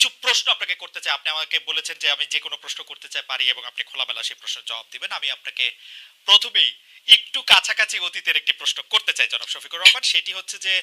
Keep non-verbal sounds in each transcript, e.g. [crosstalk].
কিছু প্রশ্ন আপনাকে করতে চাই। আপনি আমাকে বলেছেন যে আমি যে কোনো প্রশ্ন করতে চাই, পারি এবং আপনি খোলামেলা সেই প্রশ্নের জবাব দিবেন। আমি আপনাকে প্রথমেই একটু কাছাকাছি অতীতের একটি প্রশ্ন করতে চাই জনাব শফিকুর রহমান। সেটি হচ্ছে যে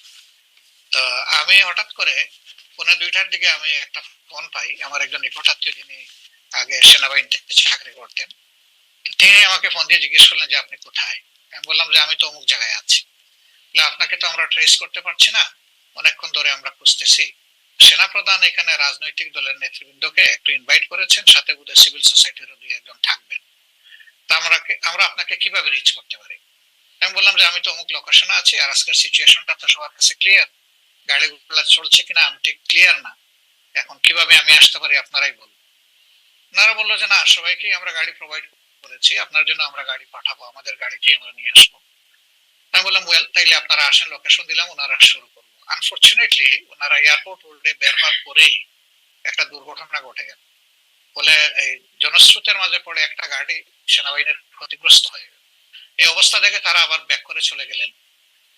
আমি হঠাৎ করে পনেরো দুইটার দিকে আমি একটা ফোন পাই, আমার একজন নিকটাত্মীয় যিনি আগে সেনাবাহিনীতে চাকরি করতেন। তিনি আমাকে ফোন দিয়ে জিজ্ঞেস করলেন যে, আপনি কোথায়? আমি বললাম যে, আমি তো অমুক জায়গায় আছি। আপনাকে তো আমরা ট্রেস করতে পারছি না। অনেকক্ষণ ধরে আমরা খুঁজতেছি। সেনাপ্রধান এখানে রাজনৈতিক দলের নেতৃবৃন্দকে একটু ইনভাইট করেছেন, সাথে বোধহয় সিভিল সোসাইটিরও দুই একজন থাকবেন। তা আমরা আমরা আপনাকে কীভাবে রিচ করতে পারি? আমি বললাম যে, আমি তো অমুক লোকেশনে আছি আর আজকের সিচুয়েশনটা তো সবার কাছে ক্লিয়ার গাড়িগুলো চলছে কিনা আমি ঠিক ক্লিয়ার না। এখন কীভাবে আমি আসতে পারি আপনারাই বলুন। ওনারা বলল যে, না, সবাইকেই আমরা গাড়ি প্রোভাইড করেছি। আপনার জন্য আমরা গাড়ি পাঠাবো। আমাদের গাড়িকেই আমরা নিয়ে আসব। আমি বললাম ওয়েল তাইলে আপনারা আসেন লোকেশন দিলাম, ওনারা শুরু করব আনফর্চুনেটলি ওনারা এয়ারপোর্ট রোডে বের হওয়ার পরেই একটা দুর্ঘটনা ঘটে গেল। ফলে এই জনস্রোতের মাঝে পড়ে একটা গাড়ি সেনাবাহিনীর ক্ষতিগ্রস্ত হয়ে গেল। এই অবস্থা দেখে তারা আবার ব্যাক করে চলে গেলেন।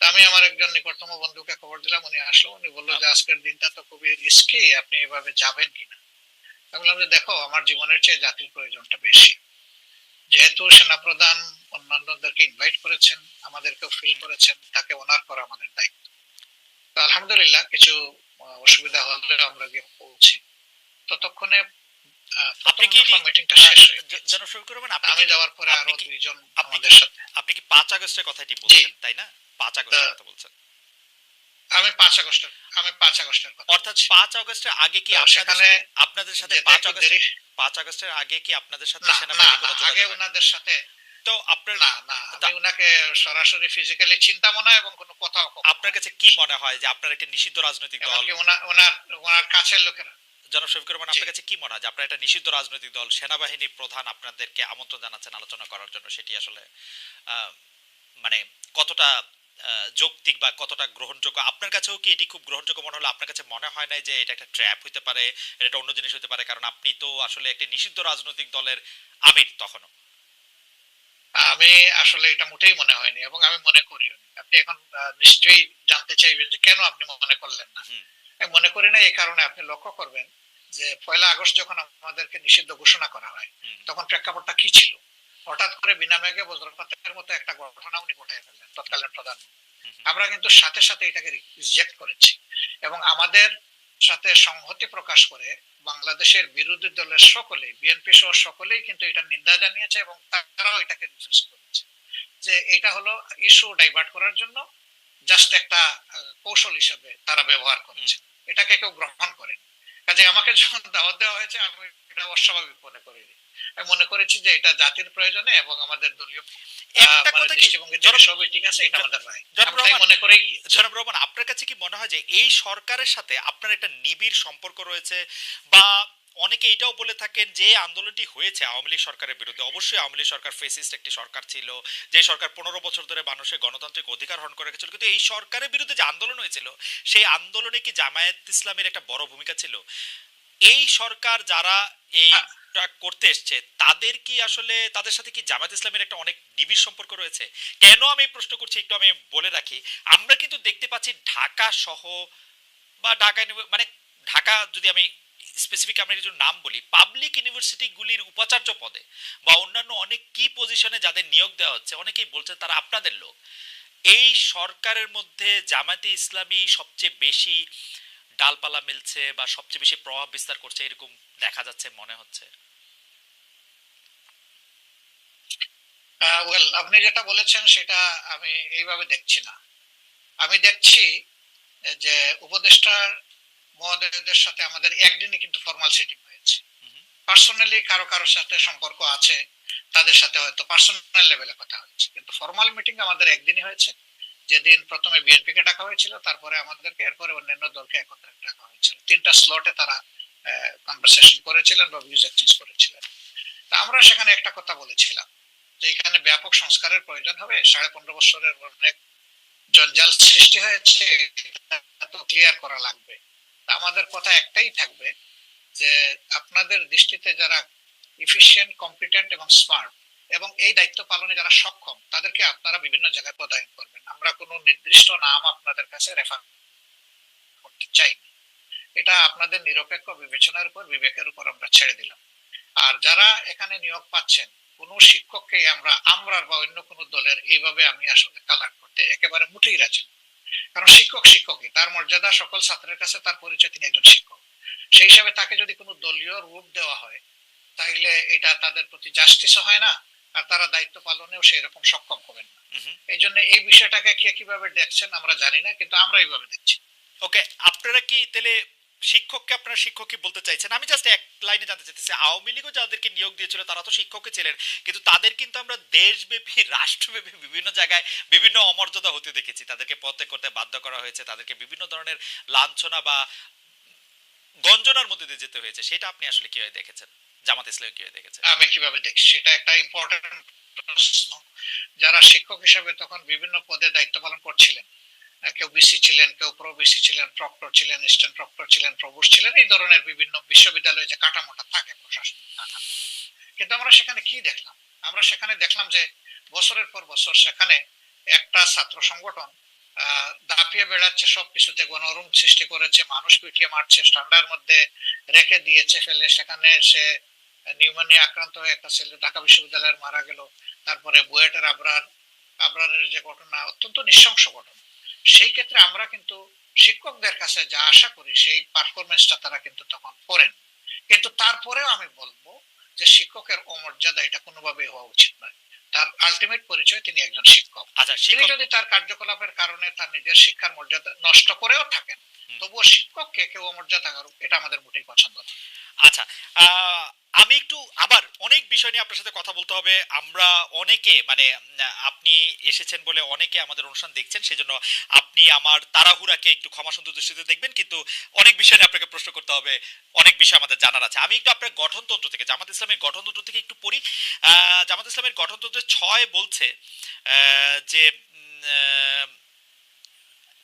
আমি আমার একজন নিকটতম বন্ধুকে খবর দিলাম উনি আসলো উনি বলল যে আজকের দিনটা তো খুবই রিস্কি আপনি এভাবে যাবেন কিনা? আমি বললাম যে দেখো আমার জীবনের চেয়ে জাতির প্রয়োজনটা বেশি। যেহেতু সেনাপ্রধান অন্যান্যদেরকে ইনভাইট করেছেন আমাদেরকেও ফিল করেছেন তাকে ওনার করা আমাদের দায়িত্ব। তো আলহামদুলিল্লাহ কিছু অসুবিধা হলে আমরা গিয়ে পৌঁছি। ততক্ষণে আহ, আপনি কি মিটিংটা শেষ হয়ে আমি যাওয়ার পরে আরও দুইজন আমাদের সাথে আপনি কি পাঁচ আগস্টের কথাটি বলছেন তাই না? পাঁচ আগস্টের। কথা বলছেন। আমি পাঁচ আগস্টের আমি পাঁচ আগস্টের কথা অর্থাৎ পাঁচ আগস্টের আগে কি সেখানে আপনাদের সাথে পাঁচ আগস্টের পাঁচ আগস্টের আগে কি আপনাদের সাথে না না সেনাবাহিনীর না কোনো আগে ওনাদের সাথে তো আপনার না না আমি সরাসরি ফিজিক্যালি চিন্তা মনে এবং কোনো কথা আপনার কাছে কি মনে হয় যে আপনার একটা নিষিদ্ধ রাজনৈতিক দল ওনার ওনার কাছের লোকেরা। জনাব শফিকুর রহমান আপনার কাছে কি মনে হয় যে আপনার একটা নিষিদ্ধ রাজনৈতিক দল সেনাবাহিনীর প্রধান আপনাদেরকে আমন্ত্রণ জানাচ্ছেন আলোচনা করার জন্য সেটি আসলে আহ, মানে কতটা যৌক্তিক বা কতটা গ্রহণযোগ্য? আপনার কাছেও কি এটি খুব গ্রহণযোগ্য মনে হলো? আপনার কাছে মনে হয় না যে এটা একটা ট্র্যাপ হতে পারে এটা অন্য জিনিস হতে পারে? কারণ আপনি তো আসলে একটা নিষিদ্ধ রাজনৈতিক দলের আমির তখনও। আমি আসলে এটা মোটেই মনে হয়নি এবং আমি মনে করিও আপনি এখন নিশ্চয়ই জানতে চাইবেন যে কেন আপনি মনে করলেন না। আমি মনে করি না এই কারণে আপনি লক্ষ্য করবেন যে পয়লা আগস্ট যখন আমাদেরকে নিষিদ্ধ ঘোষণা করা হয় তখন প্রেক্ষাপটটা কি ছিল? হঠাৎ করে বিনা মেঘে বজ্রপাতের মতো একটা ঘটনা উনি ঘটাই ফেললেন তৎকালীন প্রধানমন্ত্রী হুম। আমরা কিন্তু সাথে সাথে এটাকে রিজেক্ট করেছি এবং আমাদের সাথে সংহতি প্রকাশ করে বাংলাদেশের বিরোধী দলের সকলে বিএনপি সহ সকলেই কিন্তু এটা নিন্দা জানিয়েছে এবং তারাও এটাকে রিফিউজ করেছে যে এটা হলো ইস্যু ডাইভার্ট করার জন্য জাস্ট একটা কৌশল হিসেবে তারা ব্যবহার করেছে। এটাকে কেউ গ্রহণ করেনি। কাজে আমাকে যখন দাওয়াত দেওয়া হয়েছে আমি এটা অস্বাভাবিক মনে করিনি। আমি মনে করেছি যে এটা জাতির প্রয়োজনে এবং আমাদের দলীয় মানে আপনার কাছে কি মনে হয় যে এই সরকারের সাথে আপনার একটা নিবিড় সম্পর্ক রয়েছে বা অনেকে এটাও বলে থাকেন যে আন্দোলনটি হয়েছে আওয়ামী লীগ সরকারের বিরুদ্ধে। অবশ্যই আওয়ামী লীগ সরকার ফেসিস্ট একটি সরকার ছিল যে সরকার পনেরো বছর ধরে মানুষের গণতান্ত্রিক অধিকার হরণ করে রেখেছিল। কিন্তু এই সরকারের বিরুদ্ধে যে আন্দোলন হয়েছিল সেই আন্দোলনে কি জামায়াত ইসলামের একটা বড় ভূমিকা ছিল? এই সরকার যারা এইটা করতে এসছে তাদের কি আসলে তাদের সাথে কি জামাত ইসলামের একটা অনেক নিবিড় সম্পর্ক রয়েছে? কেন আমি প্রশ্ন করছি একটু আমি বলে রাখি। আমরা কিন্তু দেখতে পাচ্ছি ঢাকা সহ বা ঢাকা মানে ঢাকা যদি আমি স্পেসিফিক আমরা কিছু নাম বলি পাবলিক ইউনিভার্সিটিগুলির উপাচার্য পদে বা অন্যান্য অনেক কি পজিশনে যাদের নিয়োগ দেওয়া হচ্ছে, অনেকেই বলছে তারা আপনাদের লোক। এই সরকারের মধ্যে জামাতে ইসলামী সবচেয়ে বেশি ডালপালা মিলছে বা সবচেয়ে বেশি প্রভাব বিস্তার করছে এরকম দেখা যাচ্ছে, মনে হচ্ছে? ওয়েল আপনি যেটা বলেছেন সেটা আমি এইভাবে দেখছি না। আমি দেখছি যে উপদেষ্টার মহোদয়দের সাথে আমাদের একদিনই কিন্তু ফর্মাল সিটিং হয়েছে। পার্সোনালি কারও কারোর সাথে সম্পর্ক আছে তাদের সাথে হয়তো পার্সোনাল লেভেলে কথা হয়েছে। কিন্তু ফর্মাল মিটিং আমাদের একদিনই হয়েছে। যেদিন প্রথমে বিএনপি কে ডাকা হয়েছিল তারপরে আমাদেরকে এরপরে অন্যান্য দলকে একত্রে ডাকা হয়েছিল। তিনটা স্লটে তারা কনভারসেশন করেছিলেন বা ভিউজ এক্সচেঞ্জ করেছিলেন। তা আমরা সেখানে একটা কথা বলেছিলাম যে এখানে ব্যাপক সংস্কারের প্রয়োজন হবে। সাড়ে পনেরো বছরের অনেক জঞ্জাল সৃষ্টি হয়েছে তো ক্লিয়ার করা লাগবে। আমাদের কথা একটাই থাকবে যে আপনাদের দৃষ্টিতে যারা ইফিশিয়েন্ট কম্পিটেন্ট এবং স্মার্ট এবং এই দায়িত্ব পালনে যারা সক্ষম, তাদেরকে আপনারা বিভিন্ন জায়গায় প্রদায়ন করবেন। আমরা কোনো নির্দিষ্ট নাম আপনাদের কাছে রেফার করতে চাই এটা আপনাদের নিরপেক্ষ বিবেচনার উপর, বিবেকের উপর আমরা ছেড়ে দিলাম। আর যারা এখানে নিয়োগ পাচ্ছেন, কোনো শিক্ষককে আমরা, আমরার বা অন্য কোনো দলের, এইভাবে আমি আসলে কালার করতে একেবারে মুঠেই রাজি না। কারণ শিক্ষক শিক্ষকই তার মর্যাদা সকল ছাত্রের কাছে তার পরিচয় তিনি একজন শিক্ষক। সেই হিসাবে তাকে যদি কোনো দলীয় রূপ দেওয়া হয় তাইলে এটা তাদের প্রতি জাস্টিসও হয় না আর তারা দায়িত্ব পালনেও সেই রকম সক্ষম হবেন না। এই জন্য এই বিষয়টাকে কে কীভাবে দেখছেন আমরা জানি না কিন্তু আমরা এইভাবে দেখছি। ওকে আপনারা কি তাহলে শিক্ষককে আপনারা শিক্ষক কি বলতে চাইছেন? আমি জাস্ট এক লাইনে জানতে চাইতেছি। আওয়ামী লীগও যাদেরকে নিয়োগ দিয়েছিল, তারা তো শিক্ষকই ছিলেন। কিন্তু তাদের কিন্তু আমরা দেশব্যাপী, [laughs] রাষ্ট্রব্যাপী বিভিন্ন জায়গায় বিভিন্ন অমর্যাদা হতে দেখেছি। তাদেরকে পথে করতে বাধ্য করা হয়েছে। তাদেরকে বিভিন্ন ধরনের লাঞ্ছনা বা গঞ্জনার মধ্যে দিয়ে যেতে হয়েছে। সেটা আপনি আসলে কীভাবে দেখেছেন? জামাত ইসলাম কীভাবে দেখেছেন? আমি কীভাবে দেখছি? সেটা একটা ইম্পর্টেন্ট প্রশ্ন। যারা শিক্ষক হিসেবে তখন বিভিন্ন পদে দায়িত্ব পালন করছিলেন। কেউ বিসি ছিলেন, কেউ প্রো বিসি ছিলেন, প্রক্টর ছিলেন স্ট্যান্ড প্রক্টর ছিলেন, প্রভুষ ছিলেন, এই ধরনের বিভিন্ন বিশ্ববিদ্যালয়ে যে কাঠামোটা থাকে প্রশাসনিক কাঠামো। কিন্তু আমরা সেখানে কি দেখলাম? আমরা সেখানে দেখলাম যে বছরের পর বছর সেখানে একটা ছাত্র সংগঠন দাপিয়ে বেড়াচ্ছে, সবকিছুতে গণরুম সৃষ্টি করেছে, মানুষ পিটিয়ে মারছে স্ট্যান্ডার মধ্যে রেখে দিয়েছে ফেলে, সেখানে সে নিউমোনিয়া আক্রান্ত হয়ে একটা ছেলে ঢাকা বিশ্ববিদ্যালয়ের মারা গেল, তারপরে বুয়েটের আবরার, আবরারের যে ঘটনা, অত্যন্ত নৃশংস ঘটনা। সেই ক্ষেত্রে আমরা কিন্তু শিক্ষকদের কাছে যা আশা করি সেই পারফরমেন্সটা তারা কিন্তু তখন করেন। কিন্তু তারপরেও আমি বলব যে শিক্ষকের অমর্যাদা এটা কোনোভাবেই হওয়া উচিত নয়। তার আলটিমেট পরিচয় তিনি একজন শিক্ষক। আচ্ছা তিনি যদি তার কার্যকলাপের কারণে তার নিজের শিক্ষার মর্যাদা নষ্ট করেও থাকেন। তবুও শিক্ষককে কেউ অমর্যাদা করুক এটা আমাদের মোটেই পছন্দ না। আচ্ছা আমি একটু আবার অনেক বিষয় নিয়ে আপনার সাথে কথা বলতে হবে। আমরা অনেকে মানে আপনি এসেছেন বলে অনেকে আমাদের অনুষ্ঠান দেখছেন, সেজন্য আপনি আমার তাড়াহুড়াকে একটু ক্ষমা সুন্দর দৃষ্টিতে দেখবেন, কিন্তু অনেক বিষয় নিয়ে আপনাকে প্রশ্ন করতে হবে, অনেক বিষয় আমাদের জানার আছে। আমি একটু আপনার গঠনতন্ত্র থেকে, জামাত ইসলামের গঠনতন্ত্র থেকে একটু পড়ি। জামাত ইসলামের গঠনতন্ত্রের ছয় বলছে যে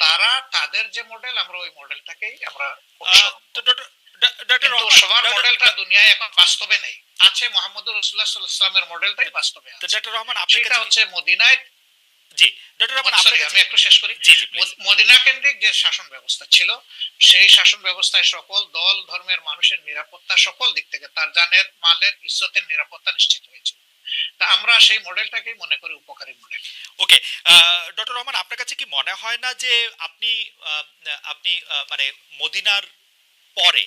তারা তাদের যে মডেল আমরা ওই মডেলটাকেই আমরা আহ, অনুসরণ করব। তো ডক্টর ডক্টর কিন্তু রহমান সবার মডেলটা দুনিয়ায় এখন বাস্তবে নেই আছে মোহাম্মদ রসুল্লাহ সাল্লামের মডেলটাই বাস্তবে আছে ডক্টর রহমান সেটা হচ্ছে মদিনায় জি ডক্টর রহমান আপনার সরি কাছে আমি একটু শেষ করি জি জি please। মদ- মদিনা কেন্দ্রিক যে শাসন ব্যবস্থা ছিল সেই শাসন ব্যবস্থায় সকল দল ধর্মের মানুষের নিরাপত্তা সকল দিক থেকে তার জানের মালের ইজ্জতের নিরাপত্তা নিশ্চিত হয়েছিল তা আমরা সেই মডেলটাকেই মনে করি উপকারী মডেল ওকে ডক্টর রহমান আপনার কাছে কি মনে হয় না যে আপনি আপনি মানে মদিনার পরে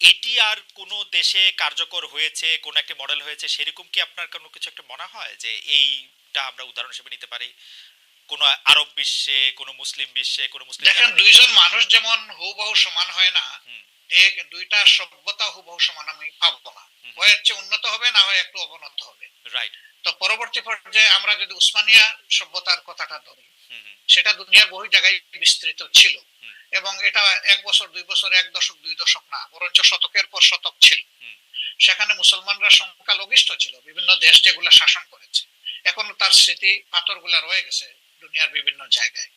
এটি আর কোনো দেশে কার্যকর হয়েছে কোন একটি মডেল হয়েছে সেরকম কি আপনার কোনো কিছু একটা মনে হয় যে এইটা আমরা উদাহরণ হিসেবে নিতে পারি কোন আরব বিশ্বে কোন মুসলিম বিশ্বে কোন মুসলিম দেখেন দুইজন মানুষ যেমন হুবহু সমান হয় না। এক দুইটা সভ্যতা হুবহু সমান আমি পাবো না। হয় হচ্ছে উন্নত হবে না হয় একটু অবনত হবে। রাইট তো পরবর্তী পর্যায়ে আমরা যদি উসমানিয়া সভ্যতার কথাটা ধরি সেটা দুনিয়ার বহু জায়গায় বিস্তৃত ছিল। এবং এটা এক বছর দুই বছর এক দশক দুই দশক না বরঞ্চ শতকের পর শতক ছিল। সেখানে মুসলমানরা সংখ্যালঘিষ্ঠ ছিল বিভিন্ন দেশ যেগুলো শাসন করেছে। এখনও তার স্মৃতি পাথরগুলা রয়ে গেছে দুনিয়ার বিভিন্ন জায়গায়।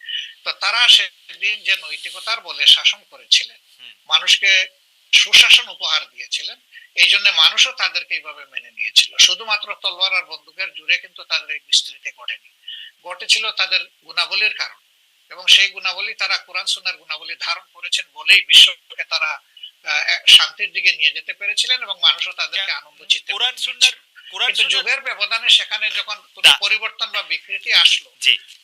তো তারা সেদিন যে নৈতিকতার বলে শাসন করেছিলেন মানুষকে সুশাসন উপহার দিয়েছিলেন এই জন্য মানুষও তাদেরকে এইভাবে মেনে নিয়েছিল। শুধুমাত্র তলোয়ার আর বন্দুকের জুড়ে কিন্তু তাদের এই বিস্তৃতি ঘটেনি। ঘটেছিল তাদের গুণাবলীর কারণ এবং সেই গুণাবলী তারা কোরআন সুনার গুণাবলী ধারণ করেছেন বলেই বিশ্বকে তারা শান্তির দিকে নিয়ে যেতে পেরেছিলেন এবং মানুষও তাদেরকে আনন্দ চিত্তে কোরআন। কোরআন কিন্তু যুগের ব্যবধানে সেখানে যখন পরিবর্তন বা বিকৃতি আসলো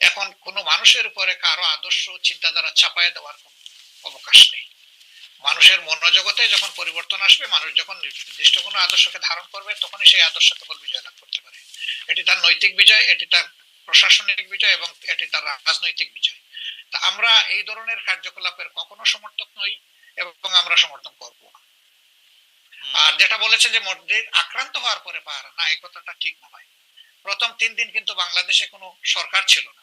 এখন কোনো মানুষের উপরে কারও আদর্শ চিন্তাধারা চাপায় দেওয়ার কোনো অবকাশ নেই। মানুষের মনোজগতে যখন পরিবর্তন আসবে মানুষ যখন নির্দিষ্ট কোনো আদর্শকে ধারণ করবে তখনই সেই আদর্শ কেবল বিজয় লাভ করতে পারে। এটি তার নৈতিক বিজয় এটি তার প্রশাসনিক বিজয় এবং এটি তার রাজনৈতিক বিজয়। তা আমরা এই ধরনের কার্যকলাপের কখনো সমর্থক নই এবং আমরা সমর্থন করব না। আর যেটা বলেছেন যে মসজিদ আক্রান্ত হওয়ার পরে পাহারা না এই কথাটা ঠিক নয়। প্রথম তিন দিন কিন্তু বাংলাদেশে কোনো সরকার ছিল না।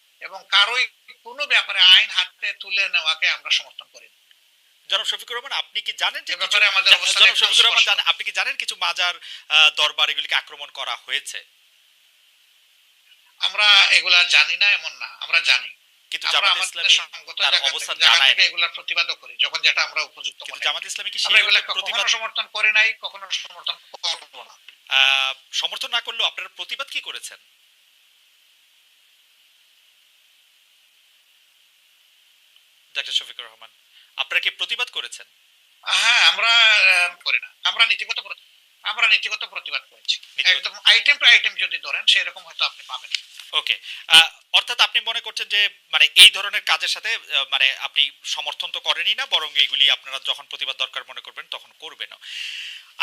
এবং কারোই কোনো ব্যাপারে আইন হাতে তুলে নেওয়াকে আমরা সমর্থন করি না। জনাব শফিকুর রহমান আপনি কি জানেন যে ব্যাপারে আমাদের জনাব শফিকুর রহমান জানেন আপনি কি জানেন কিছু মাজার দরবার এগুলিকে আক্রমণ করা হয়েছে? আমরা এগুলা জানি না এমন না আমরা জানি। কিন্তু জামাত ইসলামী তার অবস্থান জানায় না। এগুলোর প্রতিবাদও করি যখন যেটা আমরা উপযুক্ত কিন্তু জামাত ইসলামী কি সেই আমরা এগুলো রকম প্রতিবাদ কখনো সমর্থন করি নাই কখনো সমর্থন করব না। আহ, সমর্থন না করলেও আপনারা প্রতিবাদ কি করেছেন? ডাক্তার শফিকুর রহমান। আপনারা কি প্রতিবাদ করেছেন? হ্যাঁ আমরা করি না। আমরা নীতিগত আমরা নীতিগত প্রতিবাদ করেছি। একদম আইটেম টু আইটেম যদি ধরেন সেরকম হয়তো আপনি পাবেন। ওকে অর্থাৎ আপনি মনে করছেন যে মানে এই ধরনের কাজের সাথে মানে আপনি সমর্থন তো করেনই না বরং এগুলি আপনারা যখন প্রতিবাদ দরকার মনে করবেন তখন করবেন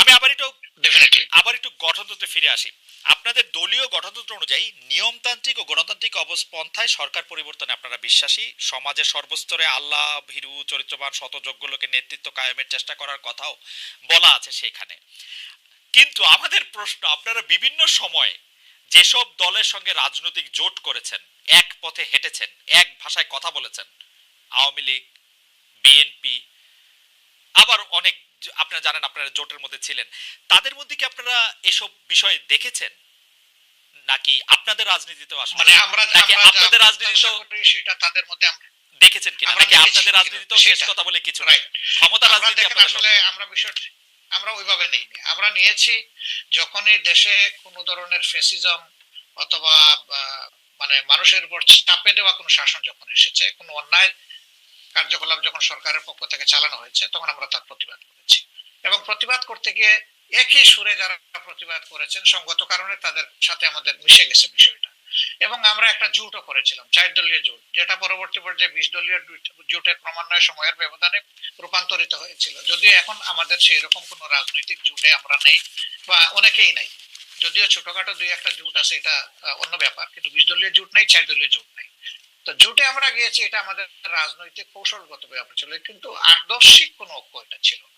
আমি আবার একটু আবার একটু গঠনতন্ত্রে ফিরে আসি। আপনাদের দলীয় গঠনতন্ত্র অনুযায়ী নিয়মতান্ত্রিক ও গণতান্ত্রিক অবস্পন্থায় সরকার পরিবর্তনে আপনারা বিশ্বাসী? সমাজের সর্বস্তরে আল্লাহ ভীরু চরিত্রবান শতযোগ্য লোকের নেতৃত্ব কায়েমের চেষ্টা করার কথাও বলা আছে সেখানে। কিন্তু আমাদের প্রশ্ন আপনারা বিভিন্ন সময়ে যেসব দলের সঙ্গে রাজনৈতিক জোট করেছেন এক পথে হেঁটেছেন এক ভাষায় কথা বলেছেন আওয়ামী লীগ বিএনপি আবার অনেক আপনারা জানেন আপনারা জোটের মধ্যে ছিলেন তাদের মধ্যে কি আপনারা এসব বিষয় দেখেছেন? নাকি আপনাদের রাজনীতিতেও আসলে মানে আমরা আপনাদের রাজনীতিতেও সেটা তাদের মধ্যে দেখেছেন কিনা? আমরা নাকি আপনাদের কিনা, রাজনীতিতেও শেষ কথা বলে কিছু নাই। ক্ষমতা রাজনীতি আপনাদের আসলে আমরা বিষয়টা আমরা ওইভাবে নেইনি। আমরা নিয়েছি যখনই দেশে কোনো ধরনের ফেসিজম অথবা মানে মানুষের উপর চাপে দেওয়া কোনো শাসন যখন এসেছে, কোনো অন্যায় কার্যকলাপ যখন সরকারের পক্ষ থেকে চালানো হয়েছে, তখন আমরা তার প্রতিবাদ করেছি। এবং প্রতিবাদ করতে গিয়ে একই সুরে যারা প্রতিবাদ করেছেন, সঙ্গত কারণে তাদের সাথে আমাদের মিশে গেছে বিষয়টা। এবং আমরা একটা জোটও করেছিলাম, চার দলীয় জোট, যেটা পরবর্তী পর্যায়ে বিশ দলীয় জোটের ক্রমান্বয়ে সময়ের ব্যবধানে রূপান্তরিত হয়েছিল। যদিও এখন আমাদের সেই রকম কোনো রাজনৈতিক জোটে আমরা নেই বা অনেকেই নাই। যদিও ছোটখাটো দুই একটা জোট আছে, এটা অন্য ব্যাপার, কিন্তু বিশ দলীয় জোট নাই, চার দলীয় জোট নাই। তো জোটে আমরা গিয়েছি, এটা আমাদের রাজনৈতিক কৌশলগত ব্যাপার ছিল, কিন্তু আদর্শিক কোনো ঐক্য এটা ছিল না।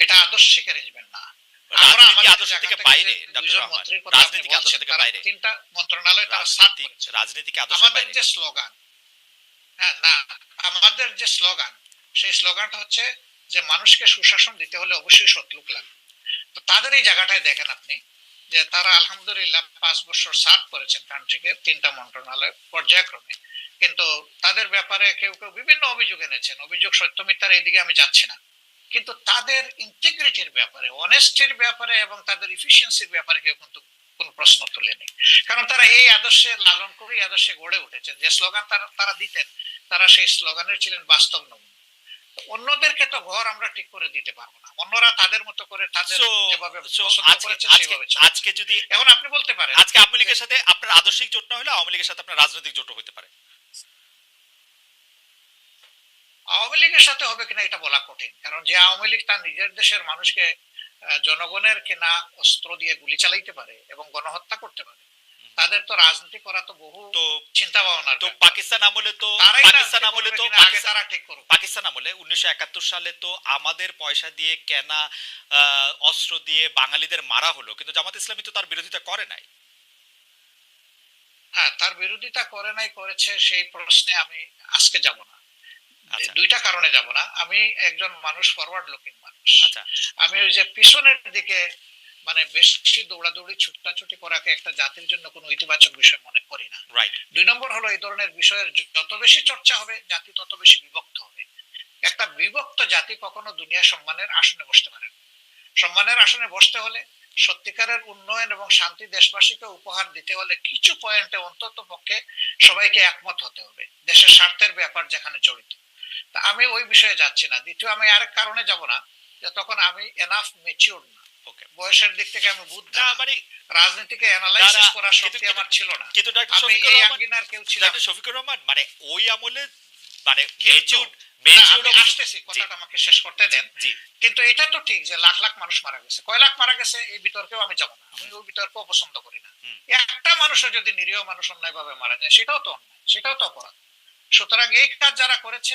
এটা আদর্শিক অ্যারেঞ্জমেন্ট না। আমাদের যে সাত স্লোগান হ্যাঁ না আমাদের যে স্লোগান সেই স্লোগানটা হচ্ছে যে মানুষকে সুশাসন দিতে হলে অবশ্যই সৎলোক লাগবে তো তাদের এই জায়গাটায় দেখেন আপনি যে তারা আলহামদুলিল্লাহ পাঁচ বছর সার্ভ করেছেন কান্ট্রিকে তিনটা মন্ত্রণালয় পর্যায়ক্রমে। কিন্তু তাদের ব্যাপারে কেউ কেউ বিভিন্ন অভিযোগ এনেছেন। অভিযোগ সত্য মিথ্যার এইদিকে আমি যাচ্ছি না। কিন্তু তাদের ইন্টিগ্রিটির ব্যাপারে অনেস্টির ব্যাপারে এবং তাদের ইফিসিয়েন্সির ব্যাপারে কেউ কিন্তু কোনো প্রশ্ন তোলেনি। কারণ তারা এই আদর্শে লালন করে এই আদর্শে গড়ে উঠেছে। যে স্লোগান তারা তারা দিতেন তারা সেই স্লোগানের ছিলেন বাস্তব নমুনা। অন্যদেরকে তো ঘর আমরা ঠিক করে দিতে পারব না। অন্যরা তাদের মতো করে তাদের যেভাবে। আজকে যদি এখন আপনি বলতে পারেন আজকে আওয়ামী লীগের সাথে আপনার আদর্শিক জোট না হলে আওয়ামী লীগের সাথে আপনার রাজনৈতিক জোট হতে পারে। আওয়ামী লীগের সাথে হবে কিনা এটা বলা কঠিন। কারণ যে আওয়ামী লীগ তার নিজের দেশের মানুষকে জনগণের কেনা অস্ত্র দিয়ে গুলি চালাইতে পারে এবং গণহত্যা করতে পারে তাদের তো রাজনীতি করা তো বহু তো চিন্তা ভাবনার তো পাকিস্তান আমলে তো পাকিস্তান আমলে তো আগে তারা ঠিক পাকিস্তান আমলে উনিশশো একাত্তর সালে তো আমাদের পয়সা দিয়ে কেনা আহ, অস্ত্র দিয়ে বাঙালিদের মারা হলো কিন্তু জামাত ইসলামী তো তার বিরোধিতা করে নাই। হ্যাঁ তার বিরোধিতা করে নাই করেছে সেই প্রশ্নে আমি আজকে যাব না। দুইটা কারণে যাব না। আমি একজন মানুষ ফরওয়ার্ড লুকিং মানুষ। আচ্ছা। আমি ওই যে পিছনের দিকে মানে বেশি দৌড়াদৌড়ি ছুটাছুটি করাকে একটা জাতির জন্য কোনো ইতিবাচক বিষয় মনে করি না। রাইট দুই নম্বর হলো এই ধরনের বিষয়ের যত বেশি চর্চা হবে জাতি তত বেশি বিভক্ত হবে। একটা বিভক্ত জাতি কখনো দুনিয়া সম্মানের আসনে বসতে পারে না। সম্মানের আসনে বসতে হলে সত্যিকারের উন্নয়ন এবং শান্তি দেশবাসীকে উপহার দিতে হলে কিছু পয়েন্টে অন্তত পক্ষে সবাইকে একমত হতে হবে। দেশের স্বার্থের ব্যাপার যেখানে জড়িত। তা আমি ওই বিষয়ে যাচ্ছি না। দ্বিতীয় আমি আরেক কারণে যাব না যে তখন আমি এনাফ না। বয়সের দিক থেকে আমি বুদ্ধ না। মানে রাজনীতিকে অ্যানালাইসিস করার শক্তি আমার ছিল না। কিন্তু শফিকুর রহমান কেউ ছিল শফিকুর রহমান মানে ওই আমলে মানে মেচিউর মেচিউর আসতেছি কথাটা আমাকে শেষ করতে দেন। কিন্তু এটা তো ঠিক যে লাখ লাখ মানুষ মারা গেছে। কয় লাখ মারা গেছে এই বিতর্কেও আমি যাব না। আমি ওই বিতর্ক পছন্দ করি না। একটা মানুষও যদি নিরীহ মানুষ অন্যায় ভাবে মারা যায় সেটাও তো অন্যায়। সেটাও তো অপরাধ। সুতরাং এই কাজ যারা করেছে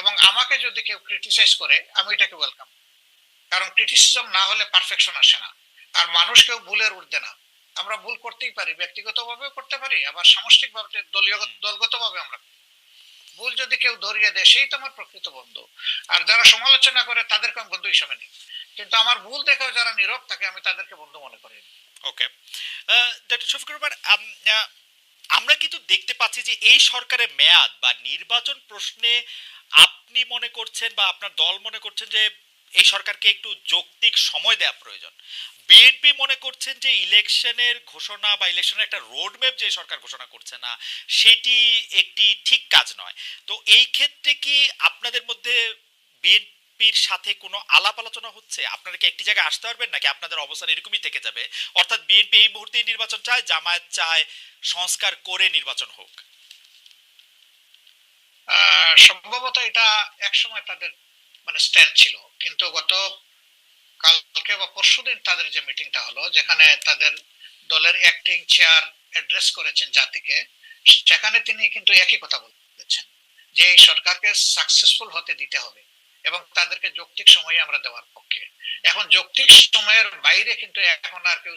এবং আমাকে যদি কেউ ক্রিটিসাইজ করে আমি এটাকে ওয়েলকাম কারণ ক্রিটিসিজম না হলে পারফেকশন আসে না। আর মানুষ কেউ ভুলের উঠবে না। আমরা ভুল করতেই পারি ব্যক্তিগতভাবেও করতে পারি আবার সামষ্টিকভাবে দলীয়। দলগতভাবে আমরা ভুল যদি কেউ ধরিয়ে দেয় সেই তো আমার প্রকৃত বন্ধু। আর যারা সমালোচনা করে তাদেরকে আমি বন্ধু হিসাবে নিই। কিন্তু আমার ভুল দেখেও যারা নীরব থাকে আমি তাদেরকে বন্ধু মনে করি ওকে। ডক্টর শফিকুর আমরা কিন্তু দেখতে পাচ্ছি যে এই সরকারের মেয়াদ বা নির্বাচন প্রশ্নে আপনি মনে করছেন বা আপনার দল মনে করছেন যে এই সরকারকে একটু যৌক্তিক সময় দেওয়া প্রয়োজন? বিএনপি মনে করছেন যে ইলেকশনের ঘোষণা বা ইলেকশনের একটা রোডম্যাপ যে সরকার ঘোষণা করছে না, সেটি একটি ঠিক কাজ নয়। তো এই ক্ষেত্রে কি আপনাদের মধ্যে বিএনপির সাথে কোনো আলাপ আলোচনা হচ্ছে? আপনারা কি একটি জায়গায় আসতে পারবেন নাকি আপনাদের অবস্থান এরকমই থেকে যাবে? অর্থাৎ বিএনপি এই মুহূর্তে নির্বাচন চায়, জামায়াত চায়, সংস্কার করে নির্বাচন হোক। সম্ভবত এটা একসময় তাদের মানে স্ট্যান্ড ছিল। কিন্তু গত কালকে বা পরশুদিন তাদের যে মিটিংটা হলো, যেখানে তাদের দলের অ্যাক্টিং চেয়ার অ্যাড্রেস করেছেন জাতিকে, সেখানে তিনি কিন্তু একই কথা বলেছেন, যে এই সরকারকে সাকসেসফুল হতে দিতে হবে এবং তাদেরকে যৌক্তিক সময়ে আমরা দেওয়ার পক্ষে। এখন যৌক্তিক সময়ের বাইরে কিন্তু এখন আর কেউ